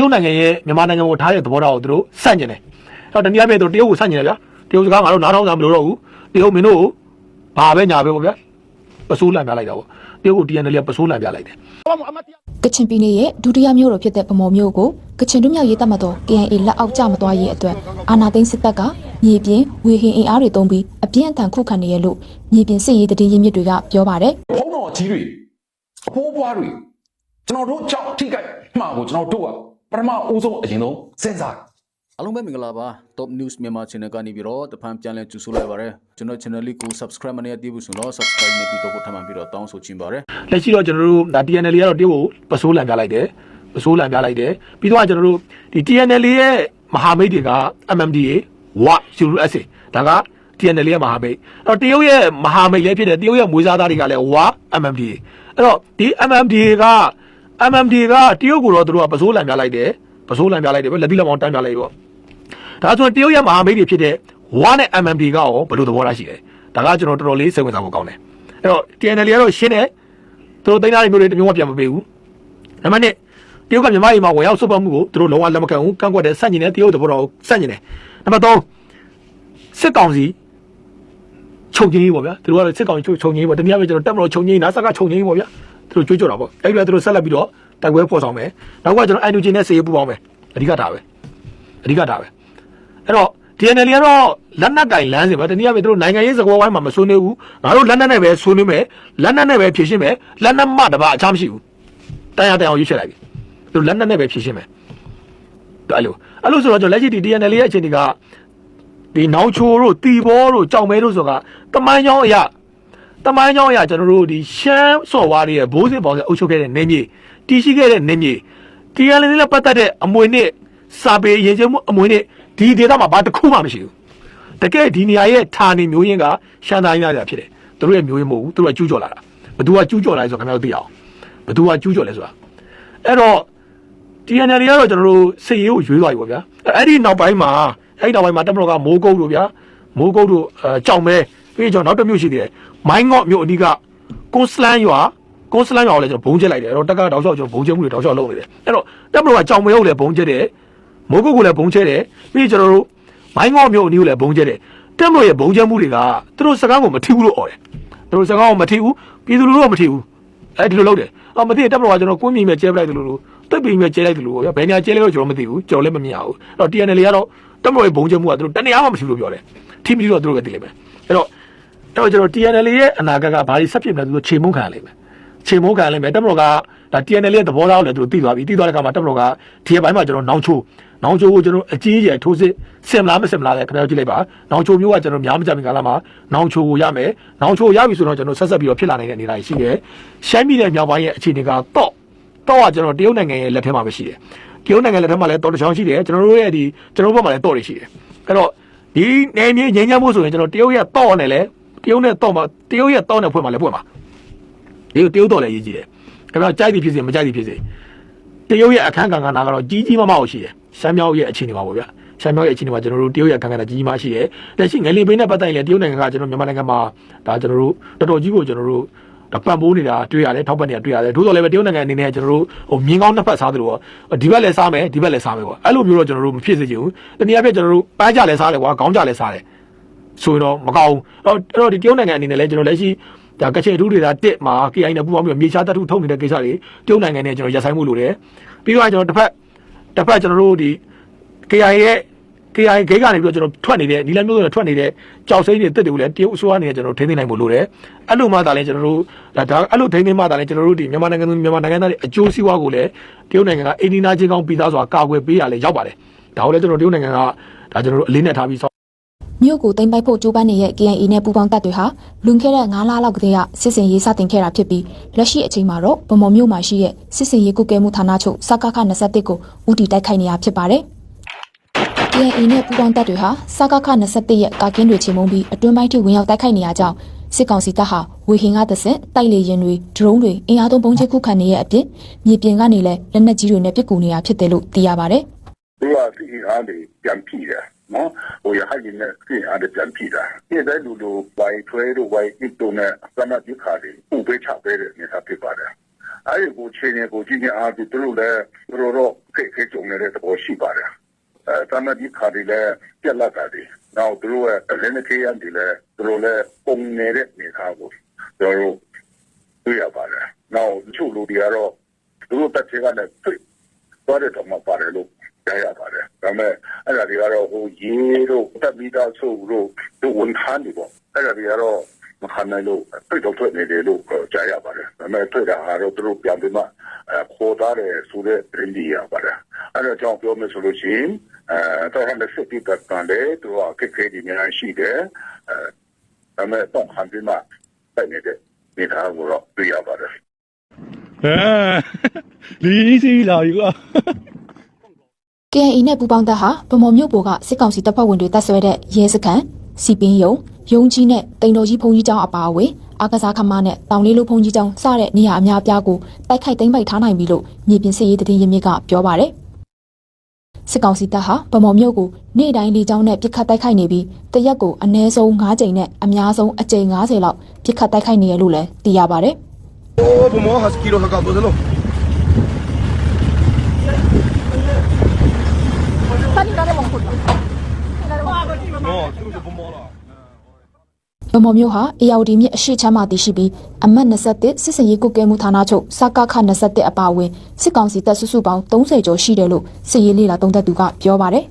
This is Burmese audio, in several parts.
ရုတ်နိုင်ငံရဲ့မြန်မာနိုင်ငံကိုထားတဲ့သဘောထားကိုသူတို့စန့်ကျင်တယ်အဲ့တော့တနည်းအားဖြင့်သူတို့တရုတ်ကိုစန့်ကျင်တယ်ဗျာတရုတ်စကားငါတို့နားထောင်တာမလို့တော့ဘူးတရုတ်မင်းတို့ကိုဘာပဲညာပဲပေါ့ဗျာပစိုးလန့်ပြလိုက်တာပေါ့တရုတ်ကို TNL ကပစိုးလန့်ပြလိုက်တယ်ကချင်ပြည်နယ်ရဲ့ဒုတိယမြို့တော်ဖြစ်တဲ့ဗမော်မြို့ကိုကချင်တို့မြောက်ရေးတပ်မတော် KNA လက်အောက်ကျမသွားရေးအတွက်အာနာသိန်းစစ်တပ်ကမြေပြင်ဝေဟင်အင်အားတွေသုံးပြီးအပြင်းအထန်ခုခံနေရလို့မြေပြင်စစ်ရေးတည်ရင်းမြစ်တွေကပြောပါတယ်ဖုံးတော်ကြီးတွေအဖိုးပွားတွေကျွန်တော်တို့ကြောက်ထိခိုက်မှာကိုကျွန်တော်တို့က ပထမဦးဆုံးအရင်ဆုံးစဉ်းစားအားလုံးပဲမင်္ဂလာပါ Top News မြန်မာ Channel ကနေပြီးတော့တဖန်ပြန်လည်ကြိုဆိုလိုက်ပါရစေကျွန်တော် channel လေးကို subscribe မနေသေးဘူးဆိုတော့ subscribe နေပြီးတော့ထပ်မံပြီးတော့တောင်းဆိုချင်ပါတယ်လက်ရှိတော့ကျွန်တော်တို့ဒါ TNL ကတော့တရုတ်ကိုပစိုးလန့်ပြလိုက်တယ်ပစိုးလန့်ပြလိုက်တယ်ပြီးတော့ကျွန်တော်တို့ဒီ TNL ရဲ့မဟာမိတ်တွေက MMDA ဝ USA ဒါက TNL ရဲ့မဟာမိတ်အဲ့တော့တရုတ်ရဲ့မဟာမိတ်လည်းဖြစ်တယ်တရုတ်ရဲ့မွေးစားသားတွေကလည်းဝ MMDA အဲ့တော့ဒီ MMDA က MMDA ကတရုတ်ကိုတော့သူတို့ကပစိုးလန့်ပြလိုက်တယ်ပစိုးလန့်ပြလိုက်တယ်ပဲလက်သီးလက်မောင်းတန်းပြလိုက်တော့ဒါဆိုရင်တရုတ်ရဲ့မဟာမိတ်တွေဖြစ်တဲ့ဝါနဲ့ MMD ကရောဘယ်လိုသဘောထားရှိလဲဒါကကျွန်တော်တော်တော်လေးစိတ်ဝင်စားဖို့ကောင်းတယ်အဲ့တော့ TNL ကတော့ရှင်းတယ်သူတို့သိန်းသားတွေမျိုးတွေတမျိုးမပြန်မပေးဘူးနံပါတ်1တရုတ်ကမြန်မာပြည်မှာဝင်ရောက်စုပ်ပတ်မှုကိုသူတို့လုံးဝလက်မခံဘူးကန့်ကွက်တယ်ဆန့်ကျင်တယ်တရုတ်သဘောတော်ကိုဆန့်ကျင်တယ်နံပါတ်3စစ်ကောင်စီချုပ်ချင်းကြီးပေါ့ဗျာသူတို့ကတော့စစ်ကောင်စီချုပ်ချုပ်ချင်းကြီးပေါ့တနည်းအားဖြင့်ကျွန်တော်တက်မလို့ချုပ်ချင်းကြီးနာဆက်ကချုပ်ချင်းကြီးပေါ့ဗျာ သူတို့ကြွေးကြော်တာပေါ့အဲ့ဒီလည်းသူတို့ဆက်လက်ပြီးတော့တိုက်ပွဲဖော်ဆောင်မယ်နောက်ကကျွန်တော် NUG နဲ့စေရေးပူးပေါင်းမယ်အဓိကဒါပဲအဓိကဒါပဲအဲ့တော့ DNL ကတော့လက်နက်ကင်လမ်းစဉ်ပဲတနည်းအားဖြင့်သူတို့နိုင်ငံရေးစကားဝိုင်းမှာမဆွေးနွေးဘူးငါတို့လက်နက်နဲ့ပဲဆွေးနွေးမယ်လက်နက်နဲ့ပဲဖြည့်ရှင်းမယ်လက်နက်မှတပါအခြားမရှိဘူးတန်ရတန်အောင်ရွေးချယ်လိုက်ပြီသူတို့လက်နက်နဲ့ပဲဖြည့်ရှင်းမယ်ဒါအဲ့လိုအဲ့လိုဆိုတော့ကျွန်တော်လက်ရှိဒီ DNL ရဲ့အခြေအနေကဒီနောင်ချိုတို့တီဘောတို့ကြောင်မဲတို့ဆိုတာတမိုင်းချောင်းအရာ တမိုင်းချောင်းအရာကျွန်တော်တို့ဒီရှမ်းစော်ဝါးတွေရဲ့ဘိုးစစ်ပေါင်းဆက်အုပ်ချုပ်ခဲ့တဲ့နေမြေတီးရှိခဲ့တဲ့နေမြေ DNL နဲ့ပတ်သက်တဲ့အမွေနဲ့စာပေရင်ကျမှုအမွေနဲ့ဒီဒေသမှာဘာတစ်ခုမှမရှိဘူးတကယ်ဒီနေရာရဲ့ဌာနေမျိုးရင်းကရှမ်းတိုင်းသားတွေဖြစ်တယ်သူတို့ရဲ့မျိုးရင်းမဟုတ်ဘူးသူတို့ကကျူးကျော်လာတာဘသူကကျူးကျော်လာလဲဆိုတော့ခင်ဗျားတို့သိအောင်ဘသူကကျူးကျော်လဲဆိုတာအဲ့တော့ TNL ကတော့ကျွန်တော်တို့စစ်ရေးကိုရွေးသွားပြီပေါ့ဗျာအဲ့ဒီနောက်ပိုင်းမှာအဲ့ဒီနောက်ပိုင်းမှာတက်မတော်ကမိုးကုတ်တို့ဗျာမိုးကုတ်တို့အဲကြောင်မဲ ပြီးကျွန်တော်နောက်တစ်မျိုးရှိသေးတယ်မိုင်းငေါ့မျိုးအနီးကကွန်စလန်ရွာကွန်စလန်ရွာကိုလည်းကျွန်တော်ဘုံကျက်လိုက်တယ်အဲ့တော့တက်ကတောက်လျှောက်ကျွန်တော်ဘုံကျက်မှုတွေတောက်လျှောက်လုပ်နေတယ်အဲ့တော့တက်မတော်ကကြောင်မဲကိုလည်းဘုံကျက်တယ်မိုးကုတ်ကိုလည်းဘုံကျက်တယ်ပြီးကျွန်တော်တို့မိုင်းငေါမျိုးအနည်းကိုလည်းဘုံကျဲတယ်တက်မလို့ရဲ့ဘုံကျဲမှုတွေကသူတို့စကားကိုမထီဘူးလို့អော်တယ်သူတို့စကားကိုမထီဘူးပြည်သူလူထုကမထီဘူးအဲဒီလိုလုပ်တယ်အော်မသိတက်မလို့ကကျွန်တော်ကွင်းမြင်မဲ့ကျဲပလိုက်တယ်လို့လို့တက်ပြီးမဲ့ကျဲလိုက်တယ်လို့ဗျာဘယ်နေရာကျဲလဲလို့ကျွန်တော်မသိဘူးကျွန်တော်လည်းမမြင်ရဘူးအဲ့တော့ TNL ကတော့တက်မလို့ရဲ့ဘုံကျဲမှုကသူတို့တနေရာမှမထီဘူးလို့ပြောတယ်ထီမထီတော့သူတို့ကသိလိမ့်မယ်အဲ့တော့အဲ့ တော့ကျွန်တော် TNL ရဲ့အနာဂတ်ကဘာတွေဆက်ဖြစ်မလဲသူတို့ခြေမုန်းခံရလိမ့်မယ်ခြေမုန်းခံရလိမ့်မယ်တက်မလို့ကဒါ TNL ရဲ့သဘောထားကိုလည်းသူတို့သိသွားပြီသိသွားတဲ့အခါမှာတက်မလို့ကဒီဘက်ပိုင်းမှာကျွန်တော်နောင်ချိုးနောင်ချိုကိုကျွန်တော်အကြီးအကျယ်ထိုးစစ်စင်မလားမစင်မလားလဲခင်ဗျားကြည့်လိုက်ပါနောင်ချိုမျိုးကကျွန်တော်များမကြမီကာလမှာနောင်ချိုကိုရမယ်နောင်ချိုကိုရပြီဆိုတော့ကျွန်တော်ဆက်ဆက်ပြီးတော့ဖြစ်လာနိုင်တဲ့အနေအထားရှိတယ်ရှမ်းပြည်နယ်မြောက်ပိုင်းရဲ့အခြေအနေကတော့တော့ကကျွန်တော်တရုတ်နိုင်ငံရဲ့လက်ထဲမှာပဲရှိတယ်တရုတ်နိုင်ငံလက်ထဲမှာလည်းတော်တချောင်းရှိတယ်ကျွန်တော်တို့ရဲ့ဒီကျွန်တော်တို့ဘက်မှာလည်းတော့တွေရှိတယ်အဲ့တော့ဒီနယ်မြေငြိမ်းချမ်းမှုဆိုရင်ကျွန်တော်တရုတ်ရဲ့တော့နဲ့လည်း တရုတ်နဲ့တော့မှာတရုတ်ရဲ့တော့နဲ့ဖွင့်မှာလည်းဖွင့်မှာဒီတရုတ်တော့လည်းရေးကြည့်တယ်ခင်ဗျားကြိုက်သည်ဖြစ်စေမကြိုက်သည်ဖြစ်စေတရုတ်ရဲ့အခန်းကဏ္ဍကတော့ကြီးကြီးမားမားကိုရှိတယ်ရှမ်းမြောက်ရဲ့အခြေအနေပါပေါ့ဗျာရှမ်းမြောက်ရဲ့အခြေအနေမှာကျွန်တော်တို့တရုတ်ရဲ့အခန်းကဏ္ဍကြီးကြီးမားရှိတယ်လက်ရှိငလင်ပိန်းနဲ့ပတ်သက်ရင်လည်းတရုတ်နိုင်ငံကကျွန်တော်မြန်မာနိုင်ငံမှာဒါကျွန်တော်တို့တော်တော်ကြီးကိုကျွန်တော်တို့ဒါပံ့ပိုးနေတာတွေ့ရတယ်ထောက်ပံ့နေတာတွေ့ရတယ်သို့တော်လည်းပဲတရုတ်နိုင်ငံအနေနဲ့ကျွန်တော်တို့ဟိုမြင်းကောင်းနှစ်ဖက်စားသလိုပေါ့ဒီဘက်လည်းစားမယ်ဒီဘက်လည်းစားမယ်ပေါ့အဲ့လိုမျိုးတော့ကျွန်တော်တို့မဖြစ်စေချင်ဘူးတနည်းအားဖြင့်ကျွန်တော်တို့ပန်းကြလည်းစားတယ်ကွာခေါင်းကြလည်းစားတယ် ဆိုတော့မကောင်းဘူးအဲ့တော့ဒီတရုတ်နိုင်ငံအနေနဲ့လည်းကျွန်တော်လက်ရှိဒါကချင်အထူးဒေသတစ်မှာ KI နဲ့ပူးပေါင်းပြီးမြေချားတထုထုတ်နေတဲ့ကိစ္စတွေတရုတ်နိုင်ငံနဲ့ကျွန်တော်ရပ်ဆိုင်မှုလိုတယ်ပြီးတော့ကျွန်တော်တစ်ဖက်တစ်ဖက်ကျွန်တော်တို့ဒီ KI ရဲ့ KI ဂိတ်ကနေပြီးတော့ကျွန်တော်ထွက်နေတဲ့နီလမျိုးတွေထွက်နေတဲ့ကြောက်စိမ့်တွေတက်တွေကိုလည်းတရုတ်အစိုးရအနေနဲ့ကျွန်တော်ထိန်းသိမ်းနိုင်ဖို့လိုတယ်အဲ့လိုမှသာလဲကျွန်တော်တို့ဒါဒါအဲ့လိုထိန်းသိမ်းမှသာလဲကျွန်တော်တို့ဒီမြန်မာနိုင်ငံသူမြန်မာနိုင်ငံသားတွေအကျိုးစီးပွားကိုလည်းတရုတ်နိုင်ငံကအိန္ဒိနာချင်းကောင်းပြီးသားစွာကာကွယ်ပေးရလဲရောက်ပါတယ်ဒါကိုလည်းကျွန်တော်တရုတ်နိုင်ငံကဒါကျွန်တော်တို့အလေးနဲ့ထားပြီးဆောက် မြို့ကိုတင်ပိုက်ဖို့ကြိုးပမ်းနေတဲ့ KNA နဲ့ပူးပေါင်းတပ်တွေဟာလွန်ခဲ့တဲ့9လလောက်ကတည်းကစစ်စင်ရေးစတင်ခဲ့တာဖြစ်ပြီးလက်ရှိအချိန်မှာတော့ဗမော်မြို့မှာရှိတဲ့စစ်စင်ရေးကုကဲမှုဌာနချုပ်စကခ21ကိုဦးတည်တိုက်ခိုက်နေတာဖြစ်ပါတယ်။ KNA နဲ့ပူးပေါင်းတပ်တွေဟာစကခ21ရဲ့ကာကင်းတွေချေမှုန်းပြီးအတွင်းပိုင်းထိဝင်ရောက်တိုက်ခိုက်နေရကြောင်းစစ်ကောင်စီတပ်ဟာဝေဟင်ကသဆင့်တိုက်လေရင်တွေဒရုန်းတွေအင်အားသုံးပုံချခုခံနေရဲ့အပြင်မြေပြင်ကနေလည်းလက်နက်ကြီးတွေနဲ့ပစ်ကူနေတာဖြစ်တယ်လို့သိရပါတယ်။သူကစစ်အင်အားတွေပြန်ပြည့်တယ် နော်ဟိုရဟရင်နဲ့စစ်အင်အားတွေပြန်ပြည့်တာဒီတဲ့လူလူဝိုင်ထွဲတို့ဝိုင်အစ်တို့နဲ့သမတ်ဒီခါတွေဥပေးချပေးတဲ့နေသားဖြစ်ပါတယ်အဲ့ဒီကိုချင်းနေကိုကြည့်နေအားဖြင့်သူတို့လည်းသူတို့တော့ခိတ်ခိတ်ကြုံနေတဲ့သဘောရှိပါတယ်အဲတမန်ဒီခါဒီလည်းပြက်လက်တာဒီနောက်သူတို့ရဲ့လင်းနေရန်ဒီလည်းသူတို့လည်းပုံနေတဲ့နေသားကိုကျွန်တော်တို့တွေ့ရပါတယ်နောက်တချို့လူတွေကတော့သူတို့တက်ချင်ကလည်းတွေ့သွားတဲ့တော့မှပါတယ်လို့ ကြားရပါတယ်ဒါပေမဲ့အဲ့ဒါတွေကတော့ဟိုရေတို့တက်ပြီးတော့ဆိုလို့သူဝန်ထမ်းတွေပေါ့အဲ့ဒါတွေကတော့မခံနိုင်လို့တွေ့တော့တွေ့နေတယ်လို့ကြားရပါတယ်။ဒါပေမဲ့တွေ့တာကတော့သူတို့ပြန်ပြီးမှခေါ်ထားတယ်ဆိုတဲ့တင်ဒီရပါတယ်။အဲဒါကြောင့်ပြောမယ်ဆိုလို့ရှိရင်အဲတော့ဟန်တဲ့စစ်တီကတန်တယ်သူကကိခေဒီများရှိတယ်။အဲဒါပေမဲ့တော့ခံပြီးမှတိုင်နေတဲ့နေသားကိုတော့တွေ့ရပါတယ်အဲလီစီလာပြီကွာ KNI နဲ့ပူးပေါင်းတပ်ဟာဗမော်မြို့ပေါ်ကစစ်ကောင်စီတပ်ဖွဲ့ဝင်တွေတပ်ဆွဲတဲ့ရဲစခန်း၊စီပင်းယုံ၊ယုံကြီးနဲ့တိန်တော်ကြီးဘုံကြီးကျောင်းအပါအဝင်အာကစားခမနဲ့တောင်လေးလိုဘုံကြီးကျောင်းစတဲ့နေရာအများအပြားကိုတိုက်ခိုက်သိမ်းပိုက်ထားနိုင်ပြီလို့မြေပြင်စစ်ရေးတည်င်းရင်းမြစ်ကပြောပါရယ်စစ်ကောင်စီတပ်ဟာဗမော်မြို့ကိုနေ့တိုင်းလေကြောင်းနဲ့ပစ်ခတ်တိုက်ခိုက်နေပြီးတရက်ကိုအနည်းဆုံး9ကြိမ်နဲ့အများဆုံးအကြိမ်90လောက်ပစ်ခတ်တိုက်ခိုက်နေရလို့လည်းသိရပါရယ်။အိုးဗမော်ဟစကီလိုဟကဘဇလော ဗမော်မျိုးဟာအေယာဝတီမြစ်အရှိချမ်းမှတည်ရှိပြီးအမှတ်21စစ်စင်ရေးကုတ်ကဲမှုဌာနချုပ်စကခ21အပါအဝင်စစ်ကောင်စီတပ်စုစုပေါင်း30ကျော်ရှိတယ်လို့စစ်ရေးလေလာတုံးသက်သူကပြောပါတယ်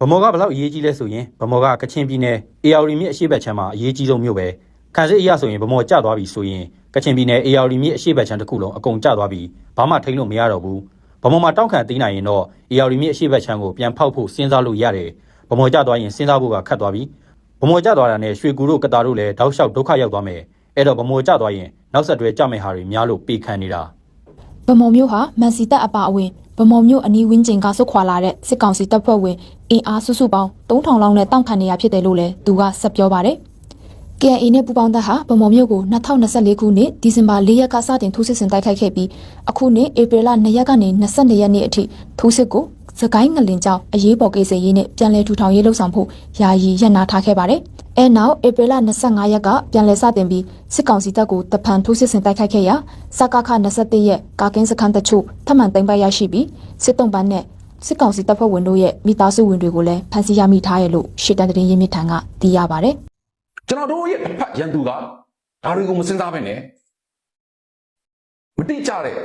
ဗမော်ကဘယ်လောက်အရေးကြီးလဲဆိုရင်ဗမော်ကကချင်ပြည်နယ်အေယာရီမြစ်အရှေ့ဘက်ခြမ်းမှာအရေးကြီးဆုံးမြို့ပဲခံစစ်အရာဆိုရင်ဗမော်ကျသွားပြီဆိုရင်ကချင်ပြည်နယ်အေယာရီမြစ်အရှေ့ဘက်ခြမ်းတစ်ခုလုံးအကုန်ကျသွားပြီဘာမှထိန်းလို့မရတော့ဘူး ဗမော်မှာတောက်ခံသိမ်းနိုင်ရင်တော့အေယာရီမြစ်အရှေ့ဘက်ခြမ်းကိုပြန်ဖောက်ဖို့စဉ်းစားလို့ရတယ်ဗမော်ကျသွားရင်စဉ်းစားဖို့ကခက်သွားပြီဗမော်ကျသွားတာနဲ့ရွှေကူတို့ကတာတို့လည်းတောက်လျှောက်ဒုက္ခရောက်သွားမယ်အဲ့တော့ဗမော်ကျသွားရင်နောက်ဆက်တွဲကြမယ့်ဟာတွေများလို့ပေခံနေတာဗမော်မျိုးဟာမန်စီတပ်အပါအဝင်ဗမော်မျိုးအနီးဝန်းကျင်ကဆုတ်ခွာလာတဲ့စစ်ကောင်စီတပ်ဖွဲ့ဝင်အင်အားစုစုပေါင်း3000လောက်နဲ့တောင့်ခံနေရဖြစ်တယ်လို့လည်းသူကဆက်ပြောပါတယ် KNA နဲ့ပူးပေါင်းတပ်ဟာဗမော်မျိုးကို2024ခုနှစ်ဒီဇင်ဘာ4ရက်ကစတင်ထိုးစစ်ဆင်တိုက်ခိုက်ခဲ့ပြီးအခုနှစ်ဧပြီလ2ရက်ကနေ22ရက်နေ့အထိထိုးစစ်ကိုစကိုင်းငလင်ကျောင်းအရေးပေါ်ကိစ္စရေးနဲ့ပြန်လည်ထူထောင်ရေးလှုပ်ဆောင်ဖို့ယာယီရပ်နာထားခဲ့ပါတယ်။အဲနောက်ဧပြီလ25ရက်ကပြန်လည်စတင်ပြီးစစ်ကောင်စီတပ်ကိုတဖန်ထိုးစစ်ဆင်တိုက်ခိုက်ခဲ့ရာစကခ21ရက်ကာကင်းစခန်းတချို့ထပ်မံသိမ်းပိုက်ရရှိပြီးစစ်တုံးပန်းနဲ့စစ်ကောင်စီတပ်ဖွဲ့ဝင်တို့ရဲ့မိသားစုဝင်တွေကိုလည်းဖမ်းဆီးရမိထားရလို့ရှေ့တန်းသတင်းရင်းမြစ်ထံကသိရပါတယ်။ ကျွန်တော်တို့ရဲ့အဖက်ရန်သူကဒါတွေကိုမစင်စားပဲနဲ့မတိကြတဲ့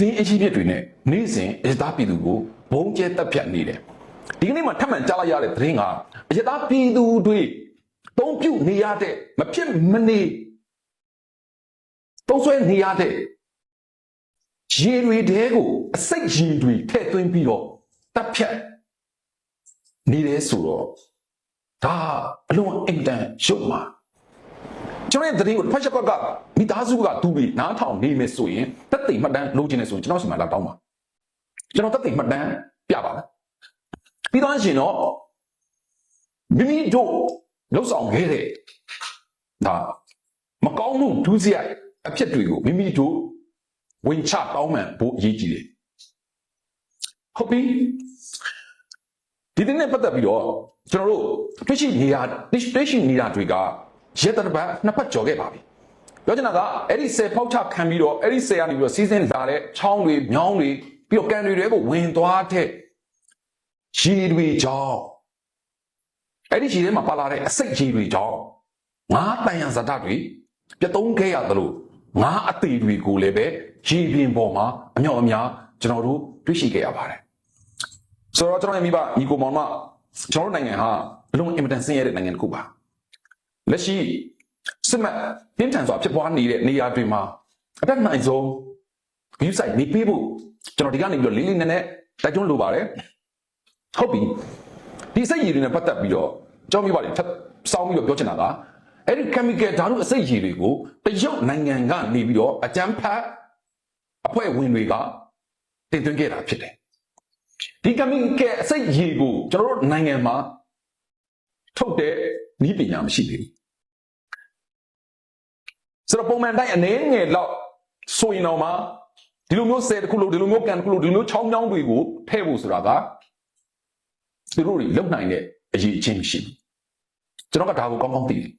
တည်င်းအရှိပြစ်တွေနဲ့နေ့စဉ်အရသားပြည်သူကိုဘုံကျဲတက်ဖြတ်နေတယ်ဒီကနေ့မှထပ်မံကြားလိုက်ရတဲ့သတင်းကအရသားပြည်သူတွေတုံးပြုတ်နေရတဲ့မဖြစ်မနေတုံးဆွဲနေရတဲ့ရေတွေတဲကိုအစိတ်ရေတွေထည့်သွင်းပြီးတော့တက်ဖြတ်နေတယ်ဆိုတော့ ဒါအလုံးအင်တန်ရုပ်မှာကျွန်တော်ရဲ့သတင်းကိုဖတ်ချက်ဘက်ကမိသားစုကသူတွေနားထောင်နေမယ်ဆိုရင်တက်သိမ်မှတ်တမ်းလုပ်ချင်တယ်ဆိုရင်ကျွန်တော်စီမှာလာတောင်းပါကျွန်တော်တက်သိမ်မှတ်တမ်းပြပါမယ်ပြီးတော့ရှင်တော့မိမိတို့လှုပ်ဆောင်ခဲ့တဲ့ဒါမကောင်းမှုဒုစရိုက်အဖြစ်တွေကိုမိမိတို့ဝင်ချတောင်းမှန်ဖို့အရေးကြီးတယ်ဟုတ်ပြီဒီတင်းနဲ့ပတ်သက်ပြီးတော့ ကျွန်တော်တို့တွေ့ရှိနေရတွေ့ရှိနေတာတွေကရက်တပတ်နှစ်ပတ်ကျော်ခဲ့ပါပြီပြောချင်တာကအဲ့ဒီဆယ်ဖောက်ချခံပြီးတော့အဲ့ဒီဆယ်ကနေပြီးတော့စီးစင်းလာတဲ့ချောင်းတွေမြောင်းတွေပြီးတော့ကန်တွေတွေကိုဝင်သွားတဲ့ရေတွေကြောင့်အဲ့ဒီရေထဲမှာပါလာတဲ့အစိတ်ရေတွေကြောင့်ငါးတန်ရန်ဇာတတွေပြတ်သုံးခဲ့ရသလိုငါးအသေးတွေကိုလည်းပဲရေပြင်ပေါ်မှာအမြောက်အများကျွန်တော်တို့တွေ့ရှိခဲ့ရပါတယ်ဆိုတော့ကျွန်တော်ရဲ့မိဘညီကိုမောင်မ ကျွန်တော်တို့နိုင်ငံဟာအလုံးအင်မတန်ဆင်းရဲတဲ့နိုင်ငံတစ်ခုပါလက်ရှိစစ်မှတ်ပြင်းထန်စွာဖြစ်ပွားနေတဲ့နေရာတွေမှာအတက်နိုင်ဆုံး view site နေပေးဖို့ကျွန်တော်ဒီကနေပြီးတော့လေးလေးနက်နက်တိုက်တွန်းလိုပါတယ်ဟုတ်ပြီဒီစိတ်ရည်တွေနဲ့ပတ်သက်ပြီးတော့ကျွန်တော်မိဘတွေထပ်စောင်းပြီးတော့ပြောချင်တာကအဲ့ဒီ chemical ဓာတုအစိတ်ရည်တွေကိုတရုတ်နိုင်ငံကနေပြီးတော့အကြမ်းဖက်အဖွဲ့ဝင်တွေကတင်သွင်းခဲ့တာဖြစ်တယ် ဒီကမင်ကဲအစိတ်ရေကိုကျွန်တော်တို့နိုင်ငံမှာထုတ်တဲ့နည်းပညာမရှိသေးဘူးဆိုတော့ပုံမှန်တိုင်းအနေငယ်လောက်ဆိုရင်တော့မှဒီလိုမျိုးဆယ်တစ်ခုလို့ဒီလိုမျိုးကန်တစ်ခုလို့ဒီလိုမျိုးချောင်းချောင်းတွေကိုထည့်ဖို့ဆိုတာကသူတို့တွေလုံနိုင်တဲ့အရေးအချင်းမရှိဘူးကျွန်တော်ကဒါကိုကောင်းကောင်းသိတယ်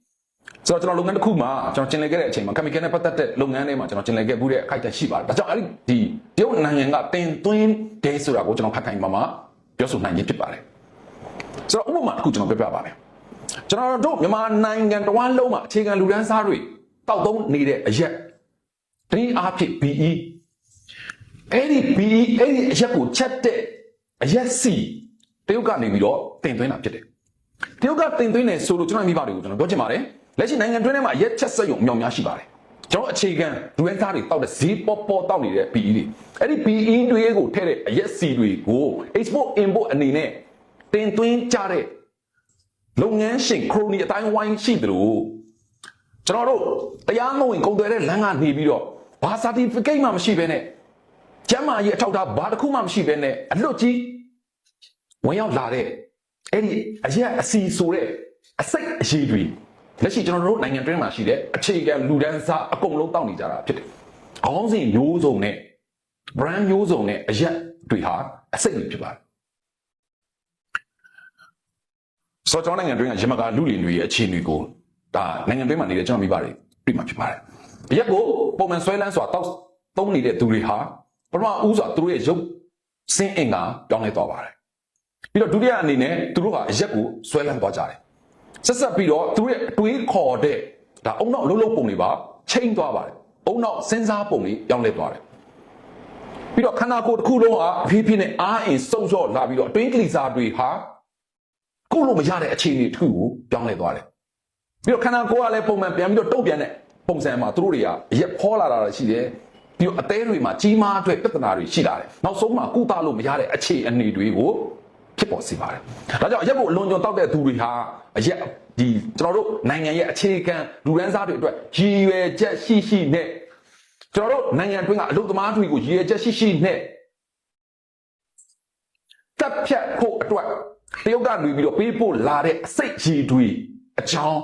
ဆိုတော့ကျွန်တော်လုပ်ငန်းတစ်ခုမှာကျွန်တော်ကျင်လည်ခဲ့တဲ့အချိန်မှာ chemical နဲ့ပတ်သက်တဲ့လုပ်ငန်းတွေမှာကျွန်တော်ကျင်လည်ခဲ့မှုတဲ့အခိုက်အတန့်ရှိပါတယ်ဒါကြောင့်အဲ့ဒီဒီတရုတ်နိုင်ငံကတင်သွင်းတယ်ဆိုတာကိုကျွန်တော်ဖတ်ခိုင်းပါမှာပြောဆိုနိုင်ခြင်းဖြစ်ပါတယ်ဆိုတော့ဥပမာတစ်ခုကျွန်တော်ပြောပြပါမယ်ကျွန်တော်တို့မြန်မာနိုင်ငံတစ်ဝန်းလုံးမှာအခြေခံလူဒန်းစားတွေတောက်သုံးနေတဲ့အရက်တနည်းအားဖြင့် BE အဲ့ဒီ BE အဲ့ဒီအရက်ကိုချက်တဲ့အရက်စီတရုတ်ကနေပြီးတော့တင်သွင်းတာဖြစ်တယ်တရုတ်ကတင်သွင်းတယ်ဆိုလို့ကျွန်တော်မိဘတွေကိုကျွန်တော်ပြောချင်ပါတယ် လက်ရှိနိုင်ငံတွင်းထဲမှာအရက်ချက်စက်ရုံအများများရှိပါတယ်ကျွန်တော်အခြေခံလူရန်သားတွေတောက်တဲ့ဈေးပေါ်ပေါ်တောက်နေတဲ့ BE တွေအဲ့ဒီ BE တွေကိုထည့်တဲ့အရက်စီတွေကို export import အနေနဲ့တင်သွင်းကြတဲ့လုပ်ငန်းရှင်ခရိုနီအတိုင်းဝိုင်းရှိတယ်လို့ကျွန်တော်တို့တရားမဝင်ကုန်သွယ်တဲ့လမ်းကနေပြီးတော့ဘာ certificate မှမရှိဘဲနဲ့ကျမ်းမာရေးအထောက်အထားဘာတစ်ခုမှမရှိဘဲနဲ့အလွတ်ကြီးဝင်ရောက်လာတဲ့အဲ့ဒီအရက်အစီဆိုတဲ့အစိတ်အရှိတွေ လက်ရှိကျွန်တော်တို့နိုင်ငံတွင်းမှာရှိတဲ့အခြေခံလူဒန်းစားအကုန်လုံးတောက်နေကြတာဖြစ်တယ်။ခေါင်းစဉ်မျိုးစုံနဲ့ brand မျိုးစုံနဲ့အရက်တွေဟာအစိတ်တွေဖြစ်ပါတယ်။ဆိုတော့ကျွန်တော်နိုင်ငံတွင်းကရမကာလူလင်တွေရဲ့အခြေအနေကိုဒါနိုင်ငံတွင်းမှာနေတဲ့ကျွန်တော်မိဘတွေတွေ့မှာဖြစ်ပါတယ်။အရက်ကိုပုံမှန်ဆွဲလန်းစွာတောက်သုံးနေတဲ့သူတွေဟာပထမဦးစွာသူတို့ရဲ့ရုပ်စင်းအင်္ဂါပြောင်းလဲသွားပါတယ်။ပြီးတော့ဒုတိယအနေနဲ့သူတို့ဟာအရက်ကိုဆွဲလန်းသွားကြတယ်။ ဆက်ဆက်ပြီးတော့သူတို့ရဲ့အတွေးခေါ်တဲ့ဒါအုံနောက်အလုံးလုံးပုံတွေပါချိန်သွားပါတယ်။အုံနောက်စဉ်းစားပုံတွေပြောင်းလဲသွားတယ်။ပြီးတော့ခန္ဓာကိုယ်တစ်ခုလုံးဟာဖြည်းဖြည်းနဲ့အားအင်စုံဆော့လာပြီးတော့အတွင်းကလေးစားတွေဟာကိုယ်လိုမရတဲ့အခြေအနေတစ်ခုကိုပြောင်းလဲသွားတယ်။ပြီးတော့ခန္ဓာကိုယ်ကလည်းပုံမှန်ပြန်ပြီးတော့တုံ့ပြန်တဲ့ပုံစံမှာသူတို့တွေကအရက်ဖောလာတာရှိတယ်။ပြီးတော့အသေးတွေမှာကြီးမားအတွက်ပြဿနာတွေရှိလာတယ်။နောက်ဆုံးမှာကုသလို့မရတဲ့အခြေအနေတွေကိုဖြစ် ပေါ်စေပါတယ်။ဒါကြောင့်အရက်ကိုအလွန်ကျွံတောက်တဲ့သူတွေဟာအရက်ဒီကျွန်တော်တို့နိုင်ငံရဲ့အခြေခံလူရန်စားတွေအတွက်ရည်ရွယ်ချက်ရှိရှိနဲ့ကျွန်တော်တို့နိုင်ငံတွင်းကအလုပ်သမားတွေကိုရည်ရွယ်ချက်ရှိရှိနဲ့တပ်ဖြတ်ဖို့အတွက်တရုတ်ကနေပြီးတော့ပေးဖို့လာတဲ့အစိတ်ရည်တွေအကြောင်း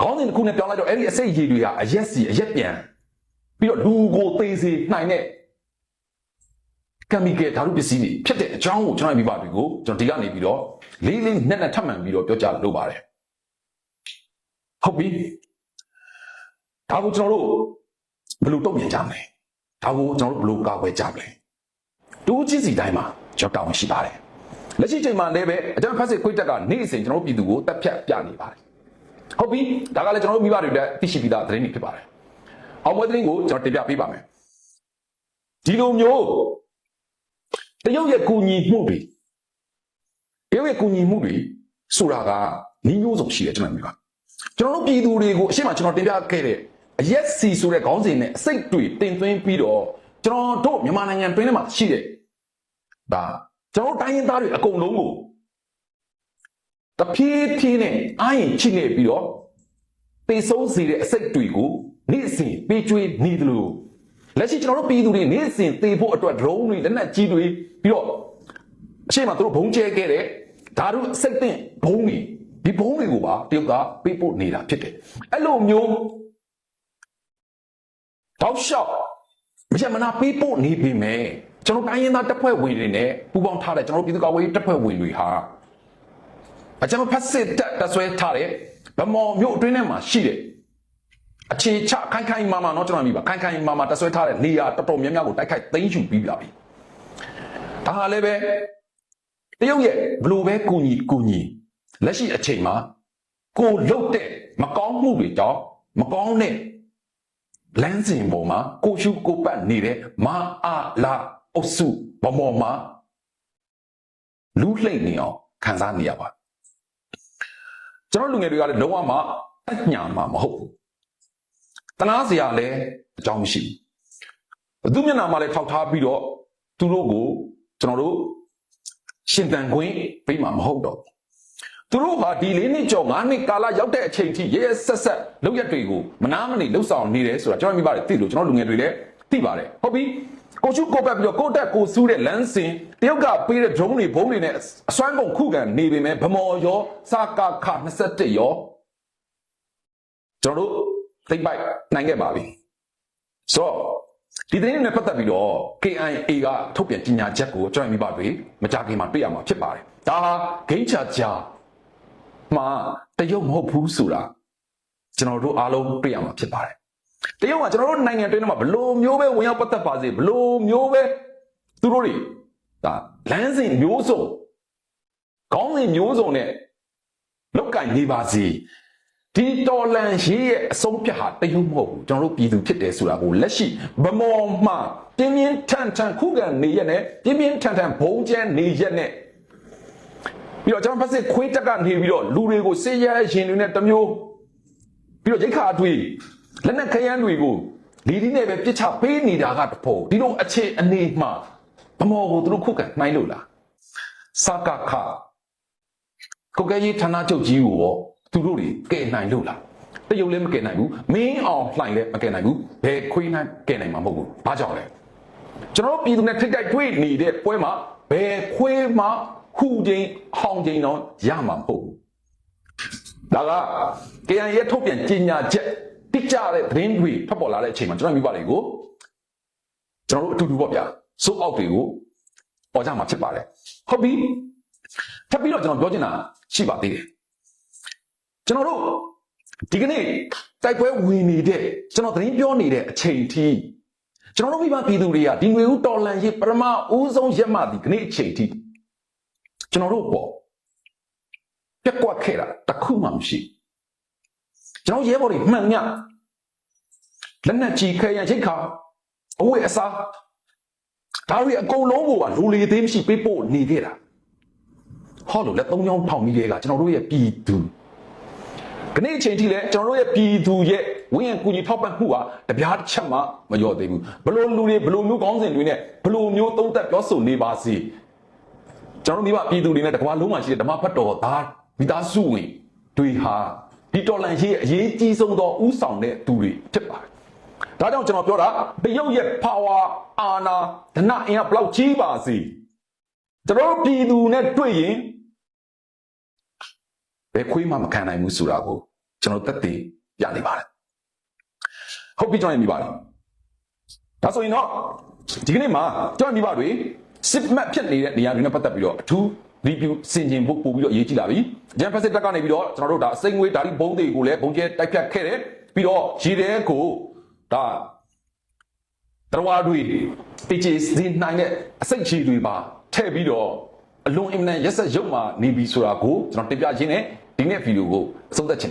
ခေါင်းစဉ်တစ်ခုနဲ့ပြောင်းလိုက်တော့အဲ့ဒီအစိတ်ရည်တွေဟာအရက်စီအရက်ပြန်ပြီးတော့လူကိုသေးစေနိုင်တဲ့ ကမီကယ်ဓာတုပစ္စည်းတွေဖြစ်တဲ့အကြောင်းကိုကျွန်တော်မိဘတွေကိုကျွန်တော်ဒီကနေပြီးတော့လေးလေးနက်နက်ထပ်မံပြီးတော့ပြောကြားလုပ်ပါတယ်ဟုတ်ပြီဒါကိုကျွန်တော်တို့ဘယ်လိုတုံ့ပြန်ကြမလဲဒါကိုကျွန်တော်တို့ဘယ်လိုကာကွယ်ကြမလဲတူးချင်းစီတိုင်းမှာကျွန်တော်တောင်းရှိပါတယ်လက်ရှိချိန်မှာလည်းပဲအကြမ်းဖက်စစ်ခွေးတက်ကနေ့စဉ်ကျွန်တော်တို့ပြည်သူကိုတက်ဖြတ်ပြနေပါတယ်ဟုတ်ပြီဒါကလည်းကျွန်တော်တို့မိဘတွေလည်းသိရှိပြီးသားသတင်းတွေဖြစ်ပါတယ်အောင်ပွဲသတင်းကိုကျွန်တော်တင်ပြပေးပါမယ်ဒီလိုမျိုး တရုတ်ရဲ့ကူညီမှုတွေတရုတ်ရဲ့ကူညီမှုတွေဆိုတာကနီးမျိုးစုံရှိတယ်ကျွန်တော်မြင်ပါကျွန်တော်တို့ပြည်သူတွေကိုအရှိမကျွန်တော်တင်ပြခဲ့တဲ့အရက်စီဆိုတဲ့ခေါင်းစဉ်နဲ့အစိတ်တွေတင်သွင်းပြီးတော့ကျွန်တော်တို့မြန်မာနိုင်ငံတွင်းထဲမှာရှိတဲ့ဒါကျွန်တော်တို့တိုင်းရင်းသားတွေအကုန်လုံးကိုတဖြည်းဖြည်းနဲ့အာရင်ချိနေပြီးတော့ပေဆုံးစေတဲ့အစိတ်တွေကိုနေ့စဉ်ပေးကျွေးနေတယ်လို့ လက်ရှိကျွန်တော်တို့ပြည်သူတွေနေ့စဉ်သေဖို့အတွက် drone တွေလက်နက်ကြီးတွေပြီးတော့အရှိမသူတို့ဘုံကျဲခဲ့တဲ့ဓာတုစိတ်တင်ဘုံတွေဒီဘုံတွေကိုပါတရုတ်ကပေးပို့နေတာဖြစ်တယ်အဲ့လိုမျိုးတောက်လျှောက်မရမနာပေးပို့နေပြီမယ်ကျွန်တော်တိုင်းရင်းသားတပ်ဖွဲ့ဝင်တွေနဲ့ပူးပေါင်းထားတဲ့ကျွန်တော်ပြည်သူ့ကာကွယ်ရေးတပ်ဖွဲ့ဝင်တွေဟာအကျွန်တော်ဖက်စစ်တပ်တဆွဲထားတဲ့ဗမော်မြို့အတွင်းထဲမှာရှိတဲ့ အခြေချခိုင်ခိုင်မာမာเนาะကျွန်တော်မြည်ပါခိုင်ခိုင်မာမာတဆွဲထားတဲ့နေရာတော်တော်များများကိုတိုက်ခိုက်သိမ်းယူပြီးပြပြီဒါဟာလည်းပဲတရုတ်ရဲ့ဘလို့ပဲကူညီကူညီလက်ရှိအချိန်မှာကိုလုတ်တဲ့မကောင်းမှုတွေကြောင့်မကောင်းတဲ့လမ်းစဉ်ပေါ်မှာကိုရှုကိုပတ်နေတဲ့မာအာလာအုပ်စုဗမော်မှာလူလှိမ့်နေအောင်ခံစားနေရပါကျွန်တော်လူငယ်တွေကလည်းလုံးဝမှအညာမှာမဟုတ်ဘူး တနာစရာလည်းအကြောင်းမရှိဘူးဘသူမျက်နှာမှာလည်းထောက်ထားပြီးတော့သူတို့ကိုကျွန်တော်တို့ရှင်တန်ခွင့်ပေးမှာမဟုတ်တော့ဘူးသူတို့ဟာဒီလေးနှစ်ကျော်၅နှစ်ကာလရောက်တဲ့အချိန်ထိရဲရဲဆက်ဆက်လောက်ရက်တွေကိုမနာမနေလှုပ်ဆောင်နေတယ်ဆိုတာကျွန်တော်မိပါတယ်သိလို့ကျွန်တော်လူငယ်တွေလည်းသိပါတယ်ဟုတ်ပြီကိုชุကိုပတ်ပြီးတော့ကိုတက်ကိုစူးတဲ့လမ်းစဉ်တယောက်ကပေးတဲ့ drone တွေဘုံတွေနဲ့အစွမ်းကုန်ခုခံနေပေမဲ့ဗမော်ရောစာကာခ21ရောကျွန်တော်တို့ သိမ့်ပိုက်နိုင်ခဲ့ပါပြီဆိုတော့ဒီသတင်းနဲ့ပတ်သက်ပြီးတော့ KIA ကထုတ်ပြန်ကြေညာချက်ကိုကျွန်တော်မိဘတွေမကြခင်မှာတွေ့ရမှာဖြစ်ပါတယ်ဒါဟာဂိမ်းချာချာမှာတရုတ်မဟုတ်ဘူးဆိုတာကျွန်တော်တို့အားလုံးတွေ့ရမှာဖြစ်ပါတယ်တရုတ်ကကျွန်တော်တို့နိုင်ငံတွင်းမှာဘလို့မျိုးပဲဝင်ရောက်ပတ်သက်ပါစေဘလို့မျိုးပဲသူတို့တွေဒါလမ်းစဉ်မျိုးစုံခေါင်းစဉ်မျိုးစုံနဲ့လောက်ကင်နေပါစေ ဒီတော်လန်ရေးရဲ့အဆုံးဖြတ်ဟာတရုတ်မဟုတ်ဘူးကျွန်တော်တို့ပြည်သူဖြစ်တယ်ဆိုတာကိုလက်ရှိဗမော်မှပြင်းပြင်းထန်ထန်ခုခံနေရက်နဲ့ပြင်းပြင်းထန်ထန်ဘုံကျဲနေရက်နဲ့ပြီးတော့ကျွန်တော်ဖက်စစ်ခွေးတက်ကနေပြီးတော့လူတွေကိုစေရရင်တွေနဲ့တစ်မျိုးပြီးတော့ရိတ်ခါအတွေ့လက်နက်ခရမ်းတွေကိုလီဒီနဲ့ပဲပြစ်ချပေးနေတာကတဖို့ဒီလိုအခြေအနေမှာဗမော်ကိုသူတို့ခုခံနိုင်လို့လားစကခကိုကဲကြီးဌာနချုပ်ကြီးကိုရော သူတို့တွေကဲနိုင်လို့လားတရုတ်လည်းမကဲနိုင်ဘူးမင်းအောင်လှိုင်လည်းမကဲနိုင်ဘူးဘယ်ခွေးနိုင်ကဲနိုင်မှာမဟုတ်ဘူးဘာကြောင့်လဲကျွန်တော်တို့ပြည်သူနဲ့ထိတ်တိုက်တွေ့နေတဲ့ပွဲမှာဘယ်ခွေးမှဟူချင်းဟောင်းချင်းတော့ရမှာမဟုတ်ဘူးဒါက KN ရဲ့ထုတ်ပြန်ကြေညာချက်တိကျတဲ့သတင်းတွေထွက်ပေါ်လာတဲ့အချိန်မှာကျွန်တော်မိဘတွေကိုကျွန်တော်တို့အတူတူပေါ့ဗျာစိုးအောက်တွေကိုပေါ်ကြမှာဖြစ်ပါတယ်ဟုတ်ပြီထပ်ပြီးတော့ကျွန်တော်ပြောချင်တာရှိပါသေးတယ် ကျွန်တော်တို့ဒီကနေ့တိုက်ပွဲဝင်နေတဲ့ကျွန်တော်သတင်းပြောနေတဲ့အချိန်ထိကျွန်တော်တို့မိဘပြည်သူတွေကဒီငွေဦးတော်လန်ရေးပရမဦးဆုံးရက်မှဒီကနေ့အချိန်ထိကျွန်တော်တို့ပေါ့ပြက်ကွက်ခဲ့တာတစ်ခုမှမရှိဘူးကျွန်တော်ရဲဘော်တွေမှန်ညလက်နက်ကြီးခဲရန်ချိတ်ခါအဝတ်အစားဒါတွေအကုန်လုံးကိုကလူလေသေးမရှိပေးပို့နေခဲ့တာဟောလို့လက်သုံးချောင်းထောင်ပြီးတဲ့ကကျွန်တော်တို့ရဲ့ပြည်သူ ခနေ့အချိန်ထိလည်းကျွန်တော်တို့ရဲ့ပြည်သူရဲ့ဝင်းရံကူညီထောက်ပံ့မှုဟာတပြားတစ်ချက်မှမလျော့သေးဘူးဘလို့လူတွေဘလို့မျိုးကောင်းစဉ်တွေနဲ့ဘလို့မျိုးသုံးသက်ပြောဆိုနေပါစေကျွန်တော်တို့မိဘပြည်သူတွေနဲ့တကွာလုံးမှရှိတဲ့ဓမ္မဖတ်တော်သားမိသားစုဝင်တွေဟာဒီတော်လန်ရေးအရေးကြီးဆုံးသောဥဆောင်တဲ့သူတွေဖြစ်ပါတယ်ဒါကြောင့်ကျွန်တော်ပြောတာတရုတ်ရဲ့ power အာဏာဓနအင်ကဘယ်လောက်ကြီးပါစေကျွန်တော်တို့ပြည်သူနဲ့တွေ့ရင်ဘယ်ခွေးမှမခံနိုင်ဘူးဆိုတာကို ကျွန်တော်သက်သေပြနေပါတယ်ဟုတ်ပြီကျွန်တော်မြင်ပါတယ်ဒါဆိုရင်တော့ဒီကနေ့မှာကျွန်တော်မိဘတွေစစ်မှတ်ဖြစ်နေတဲ့နေရာတွေနဲ့ပတ်သက်ပြီးတော့အထူး review စင်ကျင်ဖို့ပို့ပြီးတော့အရေးကြီးလာပြီ။ဂျန်ဖက်စစ်တက်ကနေပြီးတော့ကျွန်တော်တို့ဒါအစိမ့်ငွေဓာတိဘုံတွေကိုလည်းဘုံကျဲတိုက်ဖြတ်ခဲ့တယ်။ပြီးတော့ရေတဲကိုဒါတော်တွေတေချေစင်းနိုင်တဲ့အစိတ်ချီတွေပါထည့်ပြီးတော့အလွန်အင်မတန်ရက်ဆက်ရုပ်မှနေပြီဆိုတာကိုကျွန်တော်တင်ပြခြင်းနဲ့ဒီနေ့ဗီဒီယိုကိုအဆုံးသတ်ချင်ပါတယ်